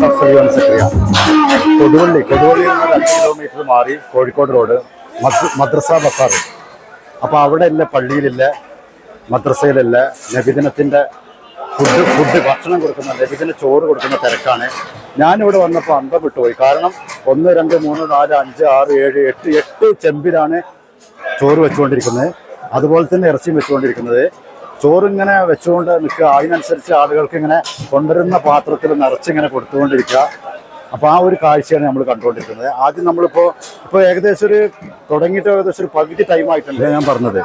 നമസ്കാരം സബ്സിഡി സെക്രട്ടറിയ കൊടുവള്ളി കൊടുവള്ളിയിൽ നിന്ന് രണ്ട് കിലോമീറ്റർ മാറി കോഴിക്കോട് റോഡ് മദ്രസ ബസാർ. അപ്പോൾ അവിടെ ഇല്ല പള്ളിയിലില്ല മദ്രസയിലില്ല നബിദിനത്തിന്റെ ഫുഡ് ഫുഡ് ഭക്ഷണം കൊടുക്കുന്ന നബിദിന ചോറ് കൊടുക്കുന്ന തിരക്കാണ്. ഞാനിവിടെ വന്നപ്പോൾ അന്തം വിട്ടുപോയി. കാരണം ഒന്ന് രണ്ട് മൂന്ന് നാല് അഞ്ച് ആറ് ഏഴ് എട്ട് എട്ട് ചെമ്പിലാണ് ചോറ് വെച്ചുകൊണ്ടിരിക്കുന്നത്. അതുപോലെ തന്നെ ഇറച്ചിയും വെച്ചുകൊണ്ടിരിക്കുന്നത്. ചോറിങ്ങനെ വെച്ചുകൊണ്ട് നിൽക്കുക. അതിനനുസരിച്ച് ആളുകൾക്ക് ഇങ്ങനെ കൊണ്ടുവരുന്ന പാത്രത്തിൽ നിറച്ചിങ്ങനെ കൊടുത്തുകൊണ്ടിരിക്കുക. അപ്പോൾ ആ ഒരു കാഴ്ചയാണ് നമ്മൾ കണ്ടുകൊണ്ടിരിക്കുന്നത്. ആദ്യം നമ്മളിപ്പോൾ ഇപ്പോൾ ഏകദേശം ഒരു തുടങ്ങിയിട്ട് ഏകദേശം ഒരു പകുതി ടൈം ആയിട്ടുണ്ട് ഞാൻ പറഞ്ഞത്.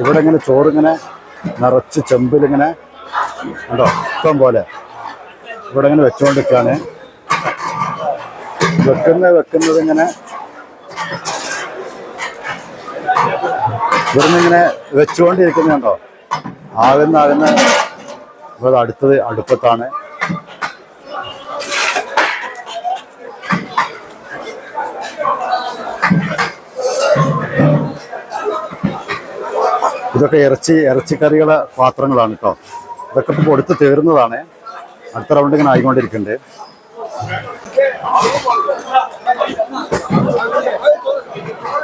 ഇവിടെ ഇങ്ങനെ ചോറിങ്ങനെ നിറച്ച് ചെമ്പിലിങ്ങനെ ഉണ്ടോ ഇഷ്ടം പോലെ. ഇവിടെ ഇങ്ങനെ വെച്ചുകൊണ്ടിരിക്കുകയാണ്. വെക്കുന്ന വെക്കുന്നത് ഇങ്ങനെ ഇവിടുന്ന് ഇങ്ങനെ വെച്ചുകൊണ്ടിരിക്കുന്നുണ്ടോ? ആകുന്ന ആകുന്ന ഇപ്പൊ അടുത്തത് അടുപ്പത്താണ്. ഇതൊക്കെ ഇറച്ചി ഇറച്ചിക്കറികളെ പാത്രങ്ങളാണ് കേട്ടോ ഇതൊക്കെ ഇപ്പോൾ കൊടുത്ത് തീർന്നതാണ് അടുത്ത റൗണ്ട് ഇങ്ങനെ ആയിക്കൊണ്ടിരിക്കുന്നുണ്ട്.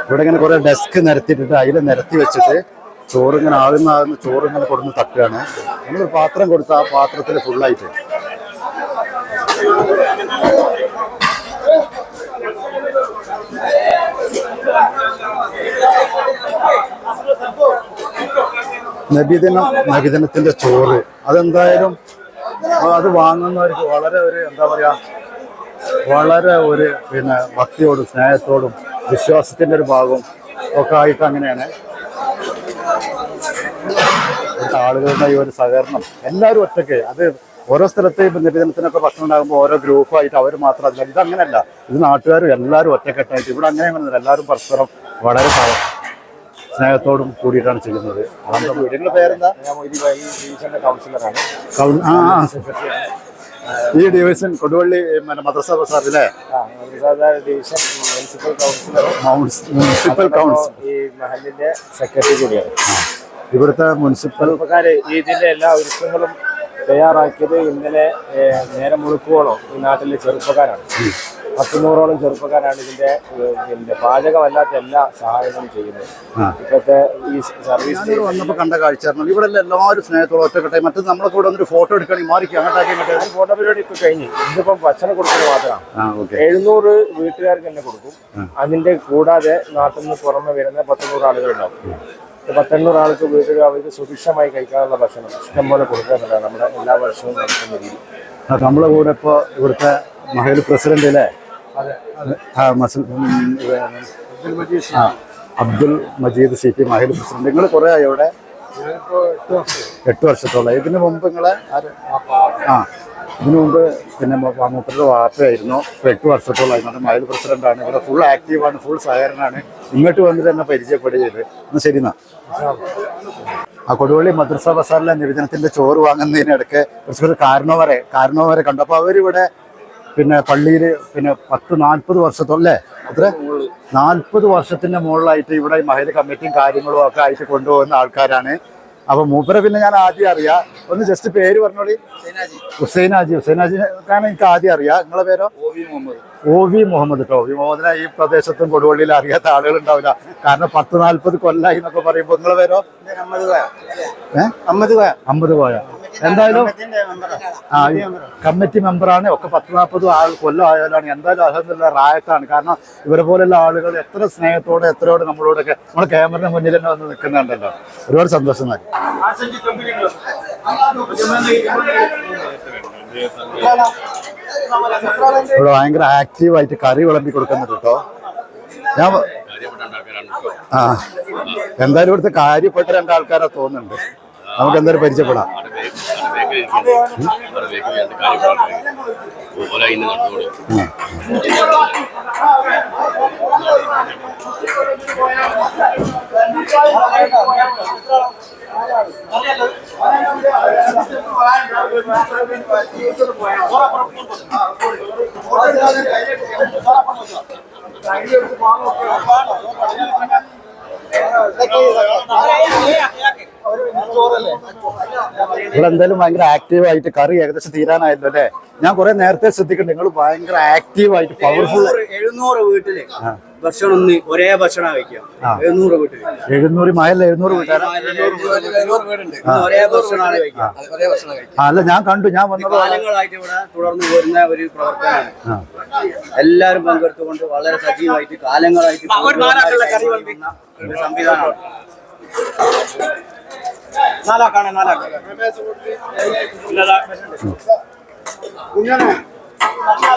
ഇവിടെ ഇങ്ങനെ കുറെ ഡെസ്ക് നിരത്തിയിട്ടിട്ട് അതിൽ നിരത്തി വെച്ചിട്ട് ചോറ് ഇങ്ങനെ ആകുന്ന ആകുന്ന ചോറ് ഇങ്ങനെ കൊടുന്ന് തട്ടുകയാണ്. നമ്മളൊരു പാത്രം കൊടുത്ത ആ പാത്രത്തിൽ ഫുള്ളായിട്ട് നബിദിനം നബിദിനത്തിന്റെ ചോറ്. അതെന്തായാലും അത് വാങ്ങുന്നവർക്ക് വളരെ ഒരു എന്താ പറയാ വളരെ ഒരു പിന്നെ ഭക്തിയോടും സ്നേഹത്തോടും വിശ്വാസത്തിന്റെ ഒരു ഭാഗവും ഒക്കെ ആയിട്ട് അങ്ങനെയാണ്. ആളുകളുടെ ഈ ഒരു സഹകരണം. എല്ലാവരും ഒറ്റയ്ക്ക്. അത് ഓരോ സ്ഥലത്ത് ഇപ്പം നിവേദനത്തിനൊക്കെ ഭക്ഷണം ഉണ്ടാകുമ്പോൾ ഓരോ ഗ്രൂപ്പായിട്ട് അവർ മാത്രം അതില്ല ഇത് അങ്ങനെയല്ല. ഇത് നാട്ടുകാരും എല്ലാവരും ഒറ്റക്കെട്ടായിട്ട് ഇവിടെ അങ്ങനെ അങ്ങനെ എല്ലാവരും പരസ്പരം വളരെ സ്നേഹത്തോടും കൂടിയിട്ടാണ് ചെയ്യുന്നത്. വീടിന്റെ പേരെന്താ? കൗൺസിലറാണ്. ഈ ഡിവിഷൻ കൊടുവള്ളി മദ്രസ division municipal councillor municipal council ഈ മഹലിന്റെ സെക്രട്ടറി കൂടിയാണ്. ഇവിടുത്തെ മുനിസിപ്പൽ ഇതിന്റെ എല്ലാ ഒരുക്കങ്ങളും തയ്യാറാക്കിയത് ഇന്നലെ നേരം മുഴുക്കുകളോ ഈ നാട്ടിലെ ചെറുപ്പക്കാരാണ്. പത്തുനൂറോളം ചെറുപ്പക്കാരാണ് ഇതിന്റെ ഇതിന്റെ പിന്നെ പാചകമല്ലാത്ത എല്ലാ സഹായങ്ങളും ചെയ്യുന്നത്. ഇപ്പോഴത്തെ ഈ സർവീസ് വന്നപ്പോൾ കണ്ട കാഴ്ച ഇവിടെ എല്ലാവരും സ്നേഹത്തോടെ ഒറ്റക്കെട്ടെ മറ്റത് നമ്മളെ കൂടെ ഒന്നൊരു ഫോട്ടോ എടുക്കണമെങ്കിൽ മാറിക്കും അങ്ങോട്ടാക്കി അങ്ങോട്ടേ ഫോട്ടോ പരിപാടി ഇപ്പൊ കഴിഞ്ഞു. ഇതിപ്പം ഭക്ഷണം കൊടുക്കുന്നത് മാത്രമാണ്. എഴുന്നൂറ് വീട്ടുകാർക്ക് തന്നെ കൊടുക്കും. അതിന്റെ കൂടാതെ നാട്ടിൽ നിന്ന് പുറമെ വരുന്ന പത്തുനൂറ് ആളുകളുണ്ടാവും. പത്തെണ്ണൂറ് ആൾക്ക് വീട്ടിൽ അവർക്ക് സുഭിക്ഷമായി കഴിക്കാനുള്ള ഭക്ഷണം ഇഷ്ടംപോലെ കൊടുക്കുന്നുണ്ടാണ് നമ്മുടെ എല്ലാ വർഷവും നടക്കുന്ന രീതി. നമ്മളെ കൂടെ ഇപ്പോൾ ഇവിടുത്തെ മഹേൽ പ്രസിഡന്റ് അല്ലേ? അബ്ദുൾ അബ്ദുൽ മജീദ് സി. പി. മഹേൽ പ്രസിഡന്റ്. നിങ്ങൾ കുറേ ആയി ഇവിടെ? എട്ട് വർഷത്തോളം. ഇതിന് മുമ്പ് നിങ്ങളെ? ആ ഇതിനു മുമ്പ് പിന്നെ മൂപ്പരുടെ ഇപ്പൊ എട്ട് വർഷത്തോളം അതിനകത്ത് മഹൽ പ്രസിഡന്റാണ്. ഇവിടെ ഫുൾ ആക്റ്റീവാണ് ഫുൾ സഹകരണമാണ്. ഇങ്ങോട്ട് വന്നിട്ട് എന്നെ പരിചയപ്പെടുക ചെയ്ത് എന്നാ ശരി എന്നാ. ആ കൊടുവള്ളി മദ്രസ ബസാറിലെ നിവേദനത്തിന്റെ ചോറ് വാങ്ങുന്നതിനിടയ്ക്ക് കുറച്ച് കാരണവരെ കാരണവരെ കണ്ടു അപ്പൊ അവരിവിടെ പിന്നെ പള്ളിയിൽ പിന്നെ പത്ത് നാൽപ്പത് വർഷത്തോളം അത്ര? നാൽപ്പത് വർഷത്തിന്റെ മുകളിലായിട്ട് ഇവിടെ മഹിള കമ്മിറ്റിയും കാര്യങ്ങളും ഒക്കെ ആയിട്ട് കൊണ്ടുപോകുന്ന ആൾക്കാരാണ്. അപ്പൊ മൂപ്പരെ പിന്നെ ഞാൻ ആദ്യം അറിയാം. ഒന്ന് ജസ്റ്റ് പേര് പറഞ്ഞോളി. ഹുസൈൻ ഹാജി ഹുസൈൻ ഹാജി കാരണം എനിക്ക് ആദ്യം അറിയാം. നിങ്ങളെ പേരോ? ഒ വി മുഹമ്മദ് കേട്ടോ ഒ വി മുഹമ്മദിനെ ഈ പ്രദേശത്തും കൊടുവള്ളിയിൽ അറിയാത്ത ആളുകൾ ഉണ്ടാവില്ല. കാരണം പത്ത് നാല്പത് കൊല്ലായി എന്നൊക്കെ പറയുമ്പോൾ നിങ്ങളെ പേരോ? അമ്പത് പോയ അമ്പത് പോയ എന്തായാലും ആ കമ്മിറ്റി മെമ്പറാണ്. ഒക്കെ പത്ത് നാൽപ്പത് ആൾ കൊല്ലം ആയാലാണ്. എന്തായാലും അഹമ്മദില്ല റായത്താണ്. കാരണം ഇവരെ പോലെയുള്ള ആളുകൾ എത്ര സ്നേഹത്തോടെ എത്രയോടെ നമ്മളോടൊക്കെ നമ്മുടെ ക്യാമറയുടെ മുന്നിൽ തന്നെ വന്ന് നിൽക്കുന്നുണ്ടല്ലോ. ഒരുപാട് സന്തോഷം. നൽകി ഇവിടെ ഭയങ്കര ആക്റ്റീവായിട്ട് കറി വിളമ്പി കൊടുക്കുന്നുണ്ട് കേട്ടോ. ഞാൻ ആ എന്തായാലും ഇവിടുത്തെ കാര്യപ്പെട്ട രണ്ടാൾക്കാരാ തോന്നുന്നുണ്ട്. നമുക്ക് എന്തായാലും പരിചയപ്പെടാം ഉം. ഇവിടെ എന്തായാലും ഭയങ്കര ആക്റ്റീവ് ആയിട്ട് കറി ഏകദേശം തീരാനായിരുന്നു അല്ലേ? ഞാൻ കുറെ നേരത്തെ ശ്രദ്ധിക്കുന്നുണ്ട് നിങ്ങൾ ഭയങ്കര ആക്റ്റീവ് ആയിട്ട് പവർഫുൾ എഴുന്നൂറ് വീട്ടിൽ ഭക്ഷണം ഒന്ന് ഒരേ ഭക്ഷണം കഴിക്കാം. ആ. എഴുന്നൂറ് വീട്ടിൽ. എഴുന്നൂറ് മയല്ല എഴുന്നൂറ് കഴിക്കുക. അല്ല ഞാൻ കണ്ടു ഞാൻ വന്നത് കാലങ്ങളായിട്ട് ഇവിടെ തുടർന്ന് വരുന്ന ഒരു പ്രവർത്തനമാണ്. എല്ലാരും എല്ലാവരും പങ്കെടുത്തുകൊണ്ട് വളരെ സജീവമായിട്ട് കാലങ്ങളായിട്ട് പൂർണമായിട്ട് നാലാക്കാണ് നാലാക്കാണ്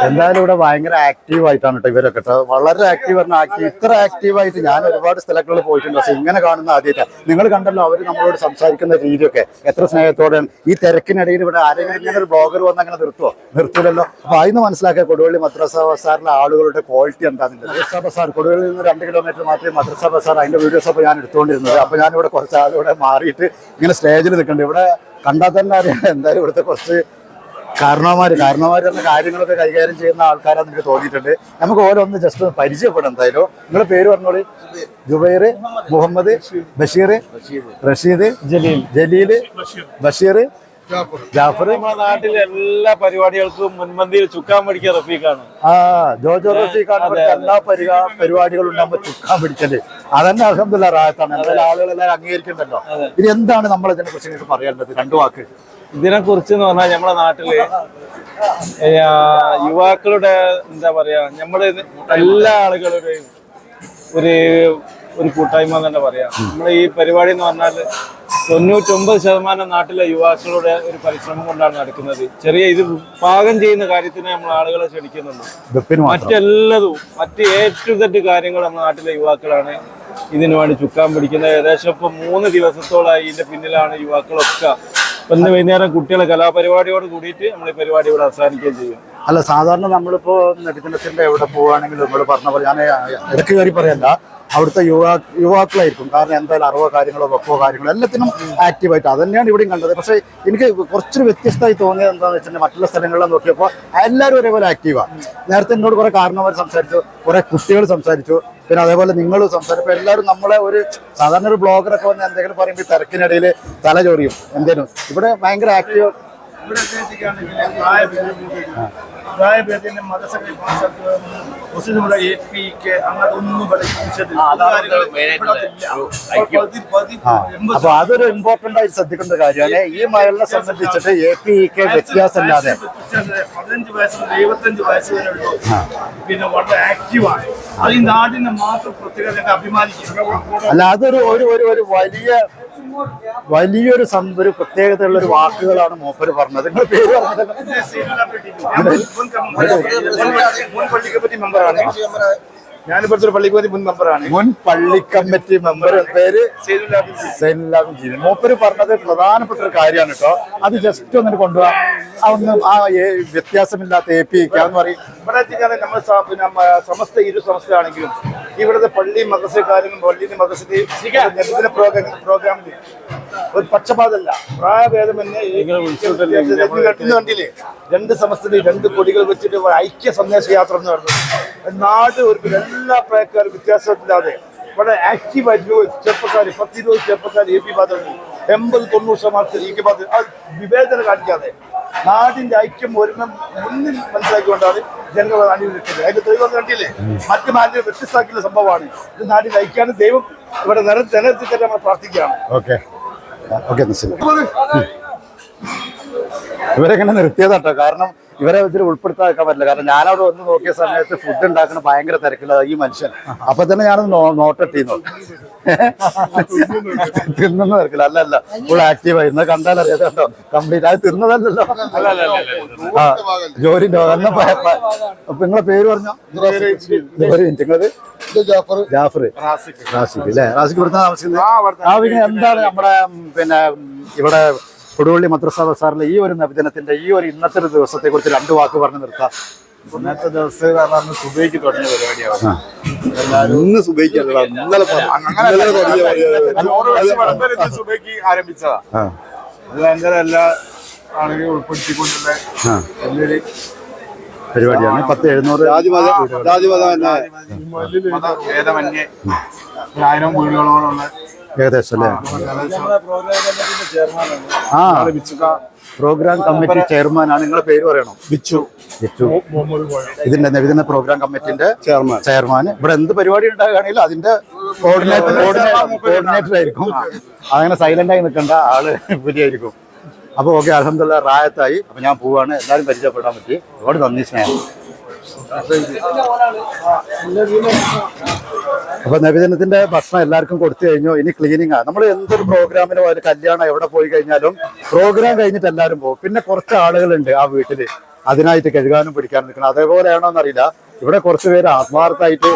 എന്തായാലും ഇവിടെ ഭയങ്കര ആക്റ്റീവ് ആയിട്ടാണ് കേട്ടോ ഇവരൊക്കെ കേട്ടോ വളരെ ആക്റ്റീവ് പറഞ്ഞാൽ ആക്റ്റീവ് ഇത്ര ആക്റ്റീവ് ആയിട്ട് ഞാൻ ഒരുപാട് സ്ഥലങ്ങളിൽ പോയിട്ടുണ്ട്. പക്ഷെ ഇങ്ങനെ കാണുന്ന ആദ്യമായിട്ടാണ് നിങ്ങൾ കണ്ടല്ലോ അവർ നമ്മളോട് സംസാരിക്കുന്ന രീതിയൊക്കെ. എത്ര സ്നേഹത്തോടെയാണ്. ഈ തിരക്കിനിടയിൽ ഇവിടെ ആരെങ്കിലും ഇങ്ങനെ ഒരു ബ്ലോഗർ വന്ന് അങ്ങനെ നിർത്തുവോ? നിർത്തില്ലല്ലോ. അപ്പൊ അതിന് മനസ്സിലാക്കുക കൊടുവള്ളി മദ്രസ ബസാറിലെ ആളുകളുടെ ക്വാളിറ്റി എന്താണെന്ന് മദ്രസ ബസാർ കൊടുവള്ളിൽ നിന്ന് രണ്ട് കിലോമീറ്റർ മാത്രമേ മദ്രസ ബസാർ അതിന്റെ വീഡിയോസ് അപ്പോൾ ഞാൻ എടുത്തുകൊണ്ടിരുന്നത്. അപ്പൊ ഞാൻ ഇവിടെ കുറച്ച് ആളുകൂടെ മാറിയിട്ട് ഇങ്ങനെ സ്റ്റേജിൽ നിൽക്കുന്നുണ്ട്. ഇവിടെ കണ്ടാൽ തന്നെ അറിയാം എന്തായാലും ഇവിടുത്തെ കുറച്ച് കാരണവന്മാര് കാരണവന്മാര് എന്ന കാര്യങ്ങളൊക്കെ കൈകാര്യം ചെയ്യുന്ന ആൾക്കാരാന്ന് എനിക്ക് തോന്നിയിട്ടുണ്ട്. നമുക്ക് ഓരോന്ന് ജസ്റ്റ് ഒന്ന് പരിചയപ്പെടാം എന്തായാലും. നിങ്ങളുടെ പേര് പറഞ്ഞോളി. ജുബൈർ മുഹമ്മദ് ബഷീർ റഷീദ് ജലീൽ. ജലീൽ ബഷീർ ജാഫർ. നമ്മുടെ നാട്ടിലെ എല്ലാ പരിപാടികൾക്കും മുൻപന്തിയിൽ ചുക്കാൻ പിടിക്കുക റഫീഖാണ്. ആ ജോജോ റഫീഖാണ് ഇവിടുത്തെ എല്ലാ പരിപാ പരിപാടികളും ഉണ്ടാകുമ്പോൾ ചുക്കാൻ പിടിച്ചത് അതന്നെ അഹമ്മദ് റായത്താണ്. എന്തായാലും ആളുകളെല്ലാം അംഗീകരിക്കുന്നുണ്ടല്ലോ ഇത് എന്താണ് നമ്മൾ ഇതിനെ കുറിച്ച് നിങ്ങൾക്ക് പറയാനുള്ളത്? രണ്ടു വാക്ക്. ഇതിനെ കുറിച്ച് എന്ന് പറഞ്ഞാൽ നമ്മുടെ നാട്ടിൽ യുവാക്കളുടെ എന്താ പറയാ നമ്മുടെ എല്ലാ ആളുകളുടെയും ഒരു ഒരു കൂട്ടായ്മ എന്ന് തന്നെ പറയാം. നമ്മുടെ ഈ പരിപാടി എന്ന് പറഞ്ഞാൽ തൊണ്ണൂറ്റൊമ്പത് ശതമാനം നാട്ടിലെ യുവാക്കളുടെ ഒരു പരിശ്രമം കൊണ്ടാണ് നടക്കുന്നത്. ചെറിയ ഇത് പാകം ചെയ്യുന്ന കാര്യത്തിന് നമ്മൾ ആളുകളെ ക്ഷണിക്കുന്നുണ്ട്. മറ്റെല്ലതും മറ്റ് സെഡ് കാര്യങ്ങൾ നമ്മുടെ നാട്ടിലെ യുവാക്കളാണ് ഇതിനു വേണ്ടി ചുക്കാൻ പിടിക്കുന്നത്. ഏകദേശം ഇപ്പൊ മൂന്ന് ദിവസത്തോളായി ഇതിന്റെ പിന്നിലാണ് യുവാക്കളൊക്കെ ഇന്ന് വൈകുന്നേരം കുട്ടികളെ കലാപരിപാടിയോട് കൂടിയിട്ട് നമ്മൾ ഈ പരിപാടി ഇവിടെ അവസാനിക്കുകയും ചെയ്യും. അല്ല സാധാരണ നമ്മളിപ്പോ നെടുക്കുന്നത്തിന്റെ എവിടെ പോവാണെങ്കിലും നമ്മൾ പറഞ്ഞ പോലെ ഞാൻ ഇടയ്ക്ക് കയറി പറയല്ല അവിടുത്തെ യുവാ യുവാക്കളായിരിക്കും. കാരണം എന്തായാലും അറിവോ കാര്യങ്ങളോ വെപ്പോ കാര്യങ്ങളോ എല്ലാത്തിനും ആക്റ്റീവായിട്ട് അത് തന്നെയാണ് ഇവിടെയും കണ്ടത്. പക്ഷേ എനിക്ക് കുറച്ചൊരു വ്യത്യസ്തമായി തോന്നിയത് എന്താണെന്ന് വെച്ചിട്ടുണ്ടെങ്കിൽ മറ്റുള്ള സ്ഥലങ്ങളിൽ നോക്കിയപ്പോൾ എല്ലാവരും ഒരേപോലെ ആക്റ്റീവാണ് നേരത്തെ എന്നോട് കുറെ കാരണവർ സംസാരിച്ചു കുറെ കുട്ടികൾ സംസാരിച്ചു. പിന്നെ അതേപോലെ നിങ്ങൾ സംസാരിച്ചപ്പോൾ എല്ലാവരും നമ്മളെ ഒരു സാധാരണ ഒരു ബ്ലോഗറൊക്കെ വന്ന് എന്തെങ്കിലും പറയുമ്പോൾ തിരക്കിനിടയിൽ തല ചൊറിയും. എന്തേലും. ഇവിടെ ഭയങ്കര ആക്റ്റീവ് ഇവിടെ മതസഭയിൽ മുസ്ലിമുടെ എ പി കെ അങ്ങനത്തെ ഒന്നും അപ്പൊ അതൊരു ഇമ്പോർട്ടന്റ് ആയി ശ്രദ്ധിക്കേണ്ട കാര്യമാണ്. ഈ മഴലിനെ സംബന്ധിച്ചിട്ട് എ പി ഇ കെ വ്യത്യാസമില്ലാതെ. വ്യത്യാസമില്ല. പതിനഞ്ച് വയസ്സ് മുതൽ എഴുപത്തഞ്ച് വയസ്സ് വരെ ഉള്ളൂ. പിന്നെ വളരെ ആക്റ്റീവാണ് അത് ഈ നാടിനെ മാത്രം പ്രത്യേകത അഭിമാനിക്കും. അല്ല അതൊരു ഒരു ഒരു ഒരു വലിയ വലിയൊരു ഒരു പ്രത്യേകതയുള്ള ഒരു വാക്കുകളാണ് മൂപ്പര് പറഞ്ഞത്. നിങ്ങൾ പേര് പറഞ്ഞത്. ഞാനിപ്പോഴത്തെ ഒരു പള്ളി കമ്മിറ്റി മുൻ മെമ്പറാണ്. മുൻ പള്ളി കമ്മിറ്റി മെമ്പർ പേര് സൈനുലാബിൻ ജീവൻ. മൂപ്പര് പറഞ്ഞത് പ്രധാനപ്പെട്ട ഒരു കാര്യമാണ് കേട്ടോ. അത് ജസ്റ്റ് ഒന്നിട്ട് കൊണ്ടുപോകാം ആ ഒന്ന് ആ വ്യത്യാസമില്ലാത്ത എ പി എന്ന് പറയും. ഇവിടെ നമ്മൾ സമസ്ത ഇരു സമസ്തയാണെങ്കിലും ഇവിടുത്തെ പള്ളി മദ്രസക്കാരും പള്ളിയുടെ മദ്രസയുടെയും നബിദിന പ്രോഗ്രാമിൽ ഒരു പക്ഷപാതല്ല പ്രായഭേദമന്യേ കണ്ടില്ലേ? രണ്ട് സമസ്തയിൽ രണ്ട് കൊടികൾ വെച്ചിട്ട് ഐക്യ സന്ദേശ യാത്ര എന്ന് പറഞ്ഞത് നാട് ഒരു എല്ലാ പ്രായക്കാരും വ്യത്യാസമില്ലാതെ വളരെ ആക്റ്റീവായിട്ട് ചെറുപ്പക്കാർ പത്തിരുപത് ചെറുപ്പക്കാർ എ പി ബാധുണ്ട് എൺപത് തൊണ്ണൂറ് ശതമാനത്തിൽ ഇരിക്കുമ്പോൾ അത് വിവേചനം കാണിക്കാതെ നാടിന്റെ ഐക്യം ഒരുമ മുന്നിൽ മനസ്സിലാക്കിക്കൊണ്ടാണ് ജനങ്ങൾ അണിനിൽക്കുന്നത് അതിന്റെ തെളിവ് കണ്ടില്ലേ? മറ്റു നാടിനെ വ്യത്യസ്തമാക്കിയുള്ള സംഭവമാണ്. ഇത് നാടിന്റെ ഐക്യാണ് ദൈവം ഇവിടെ നില തന്നെ നമ്മൾ പ്രാർത്ഥിക്കുകയാണ്. ഓക്കെ. ഓക്കെ ശരി ഇവരെങ്ങനെ നിർത്തിയതാട്ടോ? കാരണം ഇവരെ ഇതിൽ ഉൾപ്പെടുത്താക്കാൻ പറ്റില്ല. കാരണം ഞാനവിടെ വന്ന് നോക്കിയ സമയത്ത് ഫുഡ് ഉണ്ടാക്കുന്ന ഭയങ്കര തിരക്കില്ല ഈ മനുഷ്യൻ. അപ്പൊ തന്നെ ഞാനത് നോട്ടിട്ടിരുന്നു തിന്നുന്ന തിരക്കില്ല. അല്ല അല്ല. ഫുൾ ആക്റ്റീവ് ആയിരുന്നു കണ്ടാൽ അറിയാതെ കംപ്ലീറ്റ് അത് തിന്നതല്ലല്ലോ. ആ ജോലി എന്നാ നിങ്ങളെ പേര് പറഞ്ഞോ? ഒരു മിനിറ്റ് നിങ്ങളത്? ജാഫർ. റാസിഖ് അല്ലേ റാസിഖ് ഇവിടുത്തെ താമസിക്കുന്നത് ആ പിന്നെ എന്താണ് നമ്മുടെ പിന്നെ ഇവിടെ കൊടുവള്ളി മദ്രസ ബസാറിലെ ഈ ഒരു നബിദിനത്തിന്റെ ഈ ഒരു ഇന്നത്തെ ഒരു ദിവസത്തെ കുറിച്ച് രണ്ട് വാക്ക് പറഞ്ഞു നിർത്താം. ഇന്നത്തെ ദിവസം കാരണം സുബൈക്ക് തുടങ്ങിയ പരിപാടിയാണ്. ഇന്ന് സുബൈക്കല്ല ഇന്നലെ സുബൈക്ക് ആരംഭിച്ചതാ. ഭയങ്കര എല്ലാ ഉൾപ്പെടുത്തിക്കൊണ്ടുള്ള വലിയൊരു പരിപാടിയാണ്. പത്ത് എഴുന്നൂറ് മതഭേദമന്യേ ഒരു ആയിരം വീടുകളോടുള്ള ഏകദേശം അല്ലേ? ആ പ്രോഗ്രാം കമ്മിറ്റി ചെയർമാനാണ്. നിങ്ങളെ പേര് പറയണം? ബിച്ചു ബിച്ചു ഇതിന്റെ നബിദിന പ്രോഗ്രാം കമ്മിറ്റിന്റെ ചെയർമാൻ. ചെയർമാൻ. ഇവിടെ എന്ത് പരിപാടി ഉണ്ടാകുകയാണെങ്കിലും അതിന്റെ കോർഡിനേറ്റർ. കോർഡിനേറ്റർ ആയിരിക്കും. അങ്ങനെ സൈലന്റ് ആയി നിൽക്കേണ്ട ആൾ പുലിയായിരിക്കും അപ്പൊ ഓക്കെ അലഹമുല്ല റായത്തായി. അപ്പൊ ഞാൻ പോവാണ്. എല്ലാവരും പരിചയപ്പെടാൻ പറ്റി. ഒരുപാട് നന്ദി സ്നേഹം. അപ്പൊ നബിദിനത്തിന്റെ ഭക്ഷണം എല്ലാവർക്കും കൊടുത്തു കഴിഞ്ഞു. ഇനി ക്ലീനിങ് ആ. നമ്മൾ എന്തൊരു പ്രോഗ്രാമിനോ ഒരു കല്യാണം എവിടെ പോയി കഴിഞ്ഞാലും പ്രോഗ്രാം കഴിഞ്ഞിട്ട് എല്ലാവരും പോകും. പിന്നെ കുറച്ച് ആളുകളുണ്ട് ആ വീട്ടിൽ. അതിനായിട്ട് കഴുകാനും പിടിക്കാനും നിൽക്കണം. അതേപോലെയാണോ എന്നറിയില്ല. ഇവിടെ കുറച്ച് പേര് ആത്മാർത്ഥമായിട്ട്